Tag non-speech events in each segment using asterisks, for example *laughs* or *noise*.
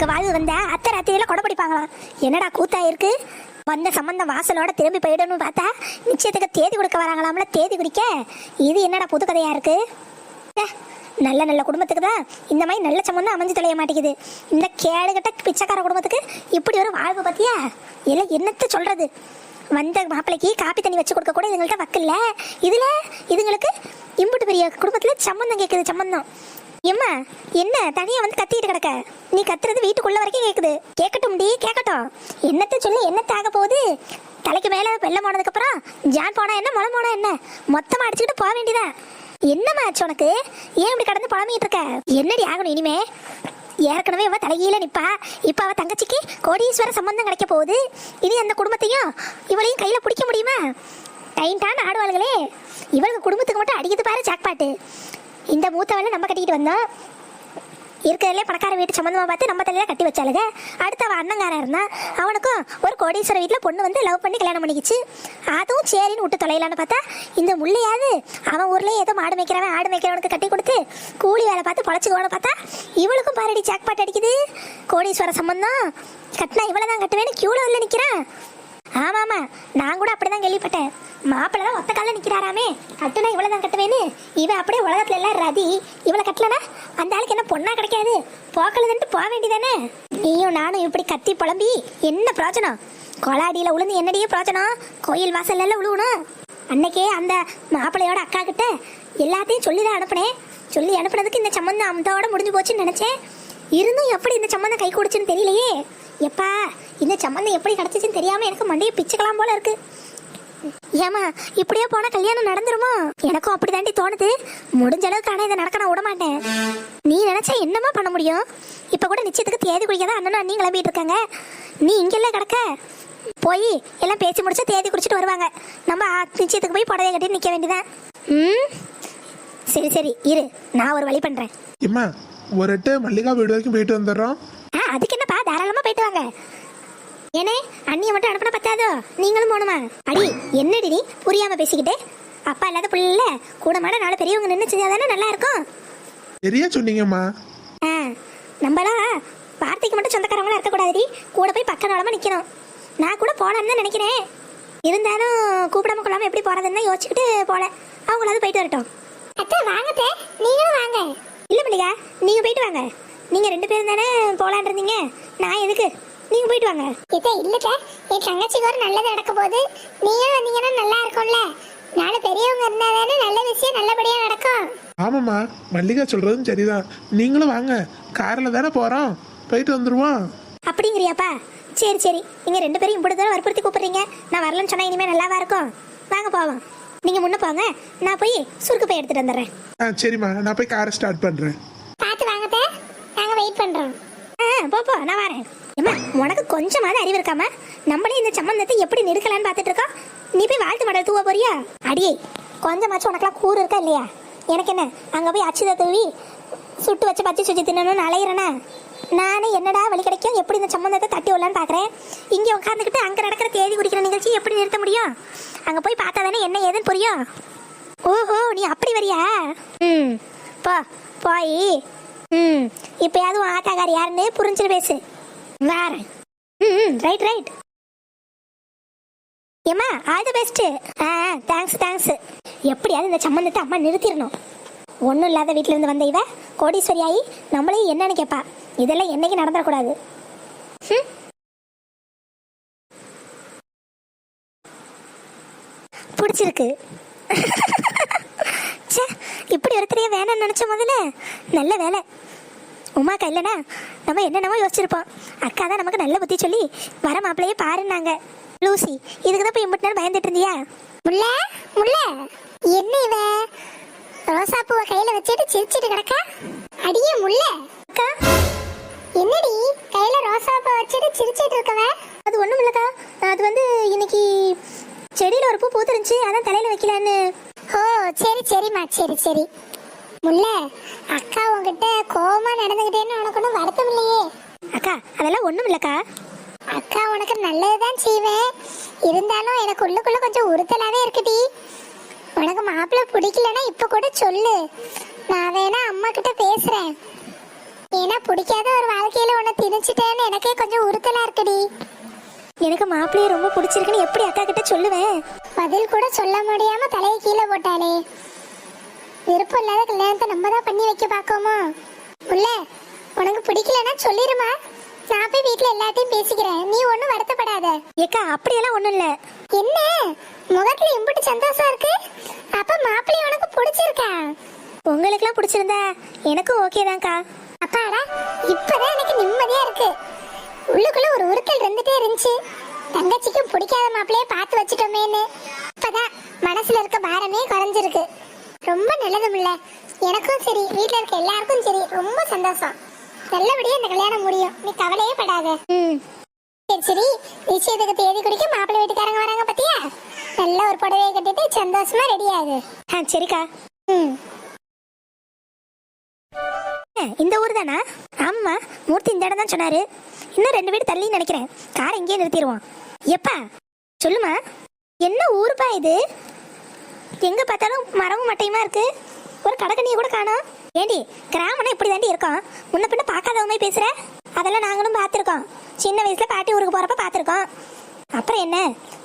மருமக வாழ்வு வந்த அத்தை ராத்திரியில கொடை பிடிப்பாங்களாம். என்னடா கூத்தா இருக்கு? வந்த சம்பந்தம் வாசலோட திரும்பி போயிடணும்னு பார்த்தா நிச்சயத்துக்கு தேதி கொடுக்க வராங்களாம்ல தேதி குறிக்க இது என்னடா புது கதையா இருக்கு? நல்ல நல்ல குடும்பத்துக்கு தான் இந்த மாதிரி நல்ல சம்பந்தம் அமைஞ்சு தொலைய மாட்டேங்குது. இந்த கேடுகட்ட பிச்சைக்கார குடும்பத்துக்கு இப்படி ஒரு வாழ்வு பத்தியா இல்லை என்னத்த சொல்றது? வந்த மாப்பிள்ளைக்கு காப்பி தண்ணி வச்சு கொடுக்க கூட இதுங்கள்ட்ட வக்கில்ல. இதுல இதுங்களுக்கு இம்புட்டு பெரிய குடும்பத்துல சம்மந்தம் கேட்குது சம்மந்தம் எம்மா என்ன? தனியா வந்து கத்திட்டு கிடக்க? நீ கத்துறது வீட்டுக்குள்ள வரைக்கும் கேக்குது. கேட்கட்டும் டி கேட்கட்டும் என்னத்த சொல்லி என்னத்த ஆக போகுது? தலைக்கு மேல வெள்ளம் போனதுக்கு அப்புறம் ஜான் போனா என்ன முளை போனா என்ன? மொத்தமா அடிச்சுக்கிட்டு போக வேண்டியதா? என்னம்மா ஆச்சு உனக்கு? ஏன் இப்படி கடந்து புலம்பிட்டு இருக்க? என்னடி ஆகணும் இனிமே? ஏற்கனவே இவ தலைகீழ நிப்பா. இப்ப அவ தங்கச்சிக்கு கோடீஸ்வர சம்பந்தம் கிடைக்க போகுது. இனி அந்த குடும்பத்தையும் இவளையும் கையில பிடிக்க முடியுமா? டைன்டான ஆடுவாளுகளே இவளுக்கு குடும்பத்துக்கு மட்டும் அடிக்குது பாரு ஜாக்பாட்டு. இந்த மூத்தவளை நம்ம கட்டிக்கிட்டு வந்தோம் இருக்கிறதுலே பணக்கார வீட்டு சம்மந்தமாக பார்த்து நம்ம தலையில கட்டி வச்சாளுங்க அடுத்து அவன் அண்ணங்காரன் இருந்தான் அவனுக்கும் ஒரு கோடீஸ்வர வீட்டில் பொண்ணு வந்து லவ் பண்ணி கல்யாணம் பண்ணிக்கிச்சு. அதுவும் சரின்னு விட்டு தொலைலான்னு பார்த்தா இந்த முள்ளையாவது அவன் ஊர்லேயே ஏதோ மாடு மேய்க்கிறவன் ஆடு மேய்க்கிறவனுக்கு கட்டி கொடுத்து கூலி வேலை பார்த்து பொழைச்சிக்குவான்னு பார்த்தா இவளுக்கும் பாரடி ஜாக்பாட் அடிக்குது. கோடீஸ்வர சம்மந்தம் கட்டினா இவ்வளோ தான் கட்டுவேன்னு கியூல வரல நிற்கிறான் ஆமாமா நான் கூட அப்படிதான் கேள்விப்பட்டேன். மாப்பிள்ளை தான் ஒத்த காலில் நிற்கிறாராமே கட்டுனா இவ்வளோ தான் கட்டுவேன்னு. இவன் அப்படியே உலகத்துல எல்லாம் ரதி. இவளை கட்டலனா அந்த ஆளுக்கு என்ன பொண்ணா கிடைக்காது? போக்கலதுன்ட்டு போக வேண்டியதானே? நீயும் நானும் இப்படி கத்தி புலம்பி என்ன பிரயோஜனம்? கொலாடியில் உளுந்து என்னடியே பிரயோஜனம்? கோயில் வாசல்ல எல்லாம் உழுவணும் அன்னைக்கே அந்த மாப்பிள்ளையோட அக்கா கிட்ட எல்லாத்தையும் சொல்லி தான் அனுப்புனேன். சொல்லி அனுப்புனதுக்கு இந்த சம்மந்தம் அந்தோட முடிஞ்சு போச்சுன்னு நினச்சேன். இருந்தும் எப்படி இந்த சம்மந்தம் கை கொடுச்சுன்னு தெரியலையே? எப்பா இந்த சம்மந்தம் எப்படி கிடைச்சிச்சுன்னு தெரியாம எனக்கு மண்டையை பிச்சுக்கலாம் போல இருக்கு. ஏமா இப்படியே போனா கல்யாணம் நடந்துருமோ? எனக்கும் அப்படிதாண்டி தோணுது. முடிஞ்ச அளவுக்கு ஆனா இதை நடக்க நான் விட மாட்டேன் நீ நினைச்சா என்னமா பண்ண முடியும்? இப்ப கூட நிச்சயத்துக்கு தேதி குடிக்க தான் அண்ணனும் அண்ணியும் கிளம்பிட்டு இருக்காங்க நீ இங்கெல்லாம் கிடக்க. போய் எல்லாம் பேசி முடிச்சு தேதி குடிச்சிட்டு வருவாங்க. நம்ம நிச்சயத்துக்கு போய் புடவை கட்டி நிக்க வேண்டியதான் ம்? சரி சரி இரு. நான் ஒரு வழி பண்றேன். ஒரு எட்டு மல்லிகா வீடு வரைக்கும் போயிட்டு வந்துடுறோம். ஆ அதுக்கு வாங்க ஏனே அண்ணியை மட்டும் அனுப்பின பத்தாதோ? நீங்களும் போகணுமா? அடி என்னடி நீ? புரியாம பேசிக்கிட்டு. அப்பா இல்லாத பிள்ளை கூட மாட நாலு பெரியவங்க நின்று செஞ்சாதானே நல்லா இருக்கும் சரியா சொன்னீங்கம்மா. ஆ நம்மளாம் வார்த்தைக்கு மட்டும் சொந்தக்காரங்களா இருக்கக்கூடாதுடி. கூட போய் பக்க நாளமா நிக்கணும். நான் கூட போலான்னு தான் நினைக்கிறேன். இருந்தாலும் கூப்பிடாம கொள்ளாம எப்படி போறதுன்னு யோசிச்சுக்கிட்டு போல. அவங்களாவது போயிட்டு வரட்டும். அத்தை வாங்கத்தே நீங்களும் வாங்க. இல்ல மல்லிகா நீங்க போயிட்டு வாங்க. நீங்க ரெண்டு பேரும் தானே போலான் இருந்தீங்க. நான் எதுக்கு? நீங்க போயிட்டு வாங்க. இதே இல்லக்கா என் தங்கச்சிக்கு ஒரு நல்லது நடக்க போகுது. நீயும் வந்தீங்கன்னா நல்லா இருக்கும்ல. நாலு பெரியவங்க இருந்தா தானே நல்ல விஷயம் நல்லபடியா நடக்கும். ஆமாம்மா. மல்லிகா சொல்றதும் சரிதான். நீங்களும் வாங்க. காரில் தானே போகிறோம் போயிட்டு வந்துடுவோம் அப்படிங்கிறியாப்பா? சரி சரி. நீங்க ரெண்டு பேரும் இப்படி தானே வற்புறுத்தி கூப்பிடுறீங்க. நான் வரலன்னு சொன்னா இனிமே நல்லாவா இருக்கும்? வாங்க போவோம். நீங்க முன்ன போங்க. நான் போய் சுருக்கு போய் எடுத்துட்டு வந்துடுறேன். ஆ சரிம்மா. நான் போய் காரை ஸ்டார்ட் பண்ணுறேன் பார்த்து வாங்கத்தே நாங்க வெயிட் பண்றோம். போ போ நான் வரேன். ஏம்மா உனக்கு கொஞ்சமாவது அறிவு இருக்காம நம்மளே இந்த சம்பந்தத்தை எப்படி நெருக்கலான்னு பார்த்துட்டு இருக்கோம் நீ போய் வாழ்த்து மடல் தூவ போறியா? அடியே கொஞ்சமாச்சும் உனக்கெல்லாம் கூறு இருக்கா இல்லையா? எனக்கு என்ன அங்க போய் அச்சுத தூவி சுட்டு வச்சு பச்சை சுச்சி தின்னணும்னு அலையிறேனா? நானே என்னடா வழி கிடைக்கும்? எப்படி இந்த சம்பந்தத்தை தட்டி விடலான்னு பார்க்குறேன்? இங்கே உட்காந்துக்கிட்டு அங்கே நடக்கிற தேதி குடிக்கிற நிகழ்ச்சி எப்படி நிறுத்த முடியும்? அங்கே போய் பார்த்தா தானே என்ன ஏதுன்னு புரியும்? ஓஹோ நீ அப்படி வரியா? ம் போ போய். ம் இப்போயாவது உன் ஆத்தாக்கார் யாருன்னு புரிஞ்சுட்டு பேசு. வேற ம் ரைட் ரைட் ஏம்மா ஆல் தி பெஸ்ட் ஆ தேங்க்ஸ் தேங்க்ஸ் எப்படியாவது இந்த சம்மந்தத்தை அம்மா நிறுத்திடணும். ஒன்றும் இல்லாத வீட்டில இருந்து வந்த இவ கோடீஸ்வரி ஆகி நம்மளையும் என்னன்னு கேட்பா இதெல்லாம் என்னைக்கு நடந்துடக்கூடாது. ம். பிடிச்சிருக்கு. *laughs* ச்சே இப்படி ஒருத்தரையே வேணாம்னு நினச்ச முதல்ல நல்ல வேலை. உமாக்கா இல்லைனா நம்ம என்னென்னமோ யோசிச்சிருப்போம். அக்கா தான் நமக்கு நல்ல புத்தி சொல்லி வர மாப்பிள்ளையே பாருன்னாங்க. லூசி இதுக்கு தான் போய் இம்பட்டு நேரம் பயந்துட்டு இருந்தியா? முல்ல முல்ல. என்ன இவ? ரோசா பூவை கையில வச்சுட்டு சிரிச்சிட்டு கிடக்கா? அடியே முல்ல. அக்கா. என்னடி கையில ரோசா பூவை வச்சுட்டு சிரிச்சிட்டு இருக்கவ? அது ஒன்றும் இல்லைக்கா. அது வந்து இன்னைக்கு செடியில் ஒரு பூ பூத்துருந்துச்சு அதான் தலையில் வைக்கலான்னு. ஓ சரி சரிம்மா சரி சரி. முல்ல அக்கா உன்கிட்ட கோவமா நடந்துகிட்டேன்னு உனக்கு ஒன்றும் வருத்தம் இல்லையே. அக்கா அதெல்லாம் ஒன்றும் இல்லைக்கா. அக்கா உனக்கு நல்லதுதான் செய்வேன். இருந்தாலும் எனக்கு உள்ளுக்குள்ள கொஞ்சம் உறுத்தலாவே இருக்குடி உனக்கு மாப்பிள்ளை பிடிக்கலன்னா இப்ப கூட சொல்லு. நான் வேணா அம்மா கிட்ட பேசுறேன். ஏன்னா ஏன்னா பிடிக்காத ஒரு வாழ்க்கையில உன்னை திணிச்சிட்டேன்னு எனக்கே கொஞ்சம் உறுத்தலா இருக்குடி எனக்கு மாப்பிள்ளைய ரொம்ப பிடிச்சிருக்குன்னு எப்படி அக்கா கிட்ட சொல்லுவேன்? பதில் கூட சொல்ல முடியாம தலையை கீழே போட்டாளே. விருப்பம் இல்லாத கல்யாணத்தை நம்ம தான் பண்ணி வைக்க பார்க்கோமோ? உள்ள உனக்கு பிடிக்கலன்னா சொல்லிருமா? நான் போய் வீட்ல எல்லாத்தையும் பேசிக்கிறேன். நீ ஒன்றும் வருத்தப்படாத. ஏக்கா அப்படியெல்லாம் ஒன்றும் இல்லை. என்ன? முகத்துல இம்புட்டு சந்தோஷம் இருக்கு? அப்ப மாப்பிள்ளை உனக்கு பிடிச்சிருக்கா? உங்களுக்குலாம் பிடிச்சிருந்தா எனக்கும் ஓகே தான்க்கா. அப்பாடா இப்பதான் எனக்கு நிம்மதியா இருக்கு. உள்ளுக்குள்ள ஒரு உருக்கல் இருந்துட்டே இருந்துச்சு. தங்கச்சிக்கு பிடிக்காத மாப்பிளைய பார்த்து வச்சுட்டோமேன்னு. இப்பதான் மனசுல இருக்க பாரமே குறைஞ்சிருக்கு. ரொம்ப நல்லது முல்ல எனக்கும் சரி வீட்ல இருக்க எல்லாருக்கும் சரி. ரொம்ப சந்தோஷம். நல்லபடியா இந்த கல்யாணம் முடியும். நீ கவலையே படாத. சரி சரி. நிச்சயத்துக்கு தேதி குடிக்க மாப்பிள்ளை வீட்டுக்காரங்க வராங்க பாத்தியா? நல்ல ஒரு புடவையை கட்டிட்டு சந்தோஷமா ரெடி ஆகு. ஆ சரிக்கா. ம். இந்த ஊர் தானா ஆமாம்மா. மூர்த்தி இந்த இடம் தான் சொன்னாரு. இன்னும் ரெண்டு வீடு தள்ளி நினைக்கிறேன். காரை இங்கேயே நிறுத்திடுவோம் எப்பா? சொல்லுமா. என்ன ஊருப்பா இது? எங்க பார்த்தாலும் மரமும் மட்டையுமா இருக்கு? ஒரு கடற்கனியை கூட காணோம். ஏண்டி கிராமம்னா இப்படி தாண்டி இருக்கோம். முன்ன பின்ன பார்க்காதவங்க பேசுற? அதெல்லாம் நாங்களும் பார்த்துருக்கோம். சின்ன வயசுல பாட்டி ஊருக்கு போறப்ப பார்த்துருக்கோம். அப்புறம் என்ன?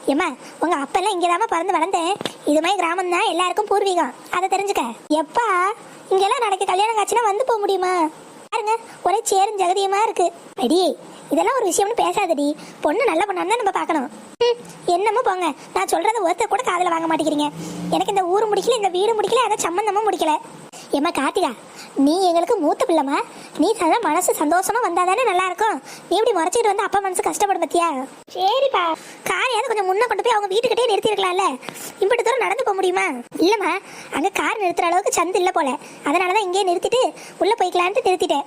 ஏம்மா உங்க அப்பெல்லாம் இங்கதாம்மா பிறந்து வளர்ந்தேன். இது மாதிரி கிராமம் தான் எல்லாருக்கும் பூர்வீகம். அதை தெரிஞ்சுக்க. எப்பா இங்கெல்லாம் நடக்க கல்யாணம் காட்சினா வந்து போக முடியுமா? பாருங்க ஒரே சேரும் ஜெகதியமா இருக்கு. அடி இதெல்லாம் ஒரு விஷயம்னு பேசாதடி. பொண்ணு நல்ல பொண்ணா தான் நம்ம பார்க்கணும். என்னமோ போங்க. நான் சொல்றத ஒருத்தர் கூட காதுல வாங்க மாட்டேங்கிறீங்க. எனக்கு இந்த ஊர் முடிக்கல இந்த வீடு முடிக்கல அதை சம்மந்தமும் முடிக்கல. ஏம்மா கார்த்திகா நீ எங்களுக்கு மூத்த பிள்ளைமா நீ தர மனசு சந்தோஷமா வந்தாதானே நல்லா இருக்கும் நீ இப்படி முறைச்சிட்டு வந்து அப்பா மனசு கஷ்டப்படும் பத்தியா? சரிப்பா. காரையாவது கொஞ்சம் முன்ன கொண்டு போய் அவங்க வீட்டுக்கிட்டே நிறுத்திருக்கலாம்ல. இப்படி தூரம் நடந்து போக முடியுமா? இல்லம்மா அங்க கார் நிறுத்துற அளவுக்கு சந்து இல்ல போல. அதனாலதான் இங்கேயே நிறுத்திட்டு உள்ள போய்க்கலான்ட்டு நிறுத்திட்டேன்.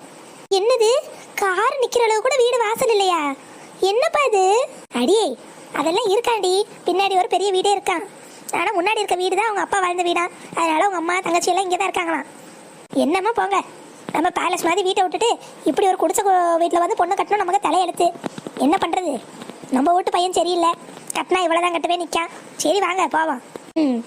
என்னது? கார் நிக்கிற அளவு கூட வீடு வாசல் இல்லையா? என்னப்பா இது? அடியே அதெல்லாம் இருக்காண்டி. பின்னாடி ஒரு பெரிய வீடே இருக்கான். ஆனால் முன்னாடி இருக்க வீடு தான் அவங்க அப்பா வாழ்ந்த வீடா? அதனால அவங்க அம்மா தங்கச்சி எல்லாம் இங்கே தான் இருக்காங்களாம். என்னம்மா போங்க. நம்ம பேலஸ் மாதிரி வீட்டை விட்டுட்டு இப்படி ஒரு குடிச்ச வீட்டில் வந்து பொண்ணு கட்டணும் நமக்கு தலையெழுத்து. என்ன பண்ணுறது நம்ம வீட்டு பையன் சரியில்லை. கட்டினா இவ்வளோதான் கட்டவே நிற்கான் சரி வாங்க போவோம். ம்.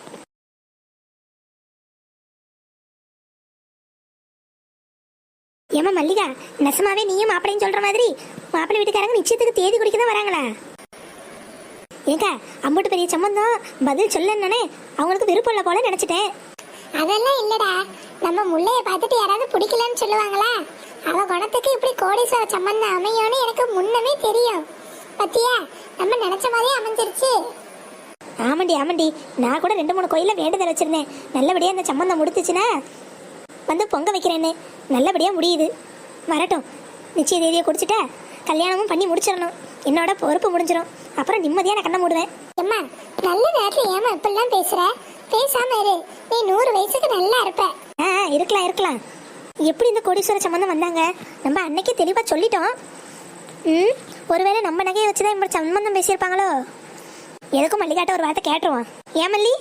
ஏமா மல்லிகா நெசமாவே நீயும் மாப்பிள்ளைன்னு சொல்ற மாதிரி மாப்பிள்ளை வீட்டுக்காரங்க நிச்சயத்துக்கு தேதி குடிக்க தான் வராங்களா ஏக்கா அம்புட்டு பெரிய சம்பந்தம் பதில் சொல்லணுன்னே அவங்களுக்கு விருப்பம் இல்லை போல நினைச்சிட்டேன். அதெல்லாம் இல்லடா. நம்ம முள்ளைய பார்த்துட்டு யாராவது பிடிக்கலன்னு சொல்லுவாங்களா? அவ குணத்துக்கு இப்படி கோடீஸ்வர சம்பந்தம் அமையும்னு எனக்கு முன்னமே தெரியும். பத்தியா? நம்ம நினைச்ச மாதிரியே அமைஞ்சிருச்சு. ஆமாண்டி ஆமாண்டி. நான் கூட ரெண்டு மூணு கோயிலில் வேண்டுதல் வச்சிருந்தேன். நல்லபடியாக அந்த சம்பந்தம் முடித்துச்சுன்னா வந்து பொங்க வைக்கிறேன்னு. நல்லபடியாக முடியுது. வரட்டும். நிச்சய தேதியை குடிச்சிட்டா கல்யாணமும் பண்ணி முடிச்சிடணும். என்னோட பொறுப்பு முடிஞ்சிடும் அப்புறம் நிம்மதியாக நான் கண்ணை மூடுவேன். எம்மா நல்ல நேரத்துல ஏமா இப்படிலாம் பேசுற? பேசாம இரு. நீ நூறு வயசுக்கு நல்லா இருப்ப. ஆ இருக்கலாம் இருக்கலாம். எப்படி இந்த கோடீஸ்வர சம்பந்தம் வந்தாங்க? நம்ம அன்னைக்கே தெளிவாக சொல்லிட்டோம். ம் ஒருவேளை நம்ம நகையை வச்சு தான் இப்படி சம்பந்தம் பேசியிருப்பாங்களோ? எதுக்கும் மல்லிகாட்ட ஒரு வார்த்தை கேட்டுருவோம். ஏன் மல்லி?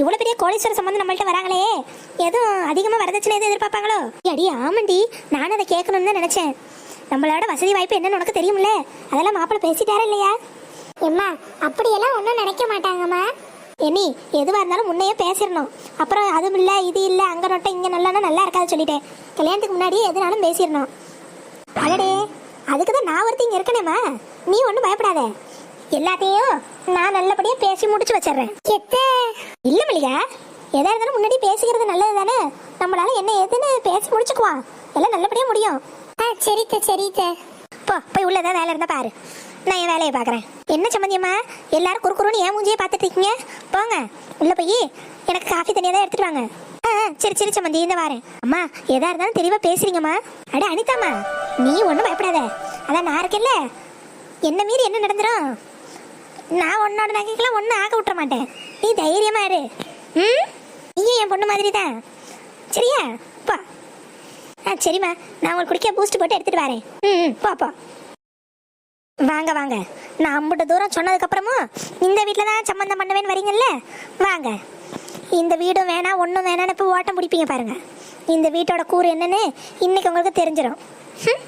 இவ்வளோ பெரிய கோடீஸ்வர சம்பந்தம் நம்மள்ட்ட வராங்களே. எதுவும் அதிகமாக வரதட்சணை எதுவும் எதிர்பார்ப்பாங்களோ? அடி ஆமாண்டி. நானும் அதை கேட்கணும்னு தான் நினச்சேன். நம்மளோட வசதி வாய்ப்பு என்னன்னு உனக்கு தெரியும்ல? அதெல்லாம் மாப்பிள்ளை பேசிட்டாரா இல்லையா? எம்மா அப்படியெல்லாம் ஒன்றும் நினைக்க மாட்டாங்கம்மா. என்னி எதுவாக இருந்தாலும் முன்னையே பேசிடணும். அப்புறம் அதுவும் இல்லை இது இல்லை அங்கே நொட்டை இங்கே நல்லானா நல்லா இருக்காது சொல்லிட்டேன். கல்யாணத்துக்கு முன்னாடியே எதுனாலும் பேசிடணும். அடடே அதுக்கு தான் நான் ஒருத்தி இங்கே இருக்கனேம்மா. நீ ஒன்றும் பயப்படாத. எல்லாத்தையும் நான் நல்லபடியாக பேசி முடிச்சு வச்சிடுறேன். எத்த? இல்லை மல்லிகா எதா இருந்தாலும் முன்னாடி பேசிக்கிறது நல்லது தானே நம்மளால என்ன ஏதுன்னு பேசி முடிச்சுக்குவான். எல்லாம் நல்லபடியாக முடியும். சரித்த சரித்த. போ போய் உள்ள ஏதாவது வேலை இருந்தா பாரு. நான் என் வேலையை பார்க்குறேன். என்ன சம்மந்தியம்மா எல்லாரும் குறுக்குறுன்னு ஏன் மூஞ்சியே பார்த்துட்டு இருக்கீங்க? போங்க. உள்ள போய் எனக்கு காஃபி தனியாக தான் எடுத்துட்டு வாங்க. ஆ சரி சரி சம்மந்தி இந்த வாரேன். அம்மா எதா இருந்தாலும் தெளிவாக பேசுறீங்கம்மா. அட அனிதாம்மா நீ ஒன்றும் பயப்படாத. அதான் நான் இருக்கேன்ல. என்ன மீறி என்ன நடந்துரும்? நான் உன்னோட நகைக்கெல்லாம் ஒன்றும் ஆக்க விட்டுற மாட்டேன். நீ தைரியமா இரு. ம்? நீயும் என் பொண்ணு மாதிரி தான் சரியா? ஆ சரிம்மா. நான் உங்களுக்கு குடிக்க பூஸ்ட் போட்டு எடுத்துட்டு வரேன். ம் பாப்பா வாங்க வாங்க. நான் அம்புட்டு தூரம் சொன்னதுக்கப்புறமும் இந்த வீட்டில் தான் சம்மந்தம் பண்ணுவேன்னு வரீங்கல்ல? வாங்க. இந்த வீடும் வேணாம் ஒன்றும் வேணாம்னு இப்போ ஓட்டம் பிடிப்பீங்க பாருங்கள் இந்த வீட்டோட கூறு என்னன்னு இன்றைக்கி உங்களுக்கு தெரிஞ்சிடும் ம்?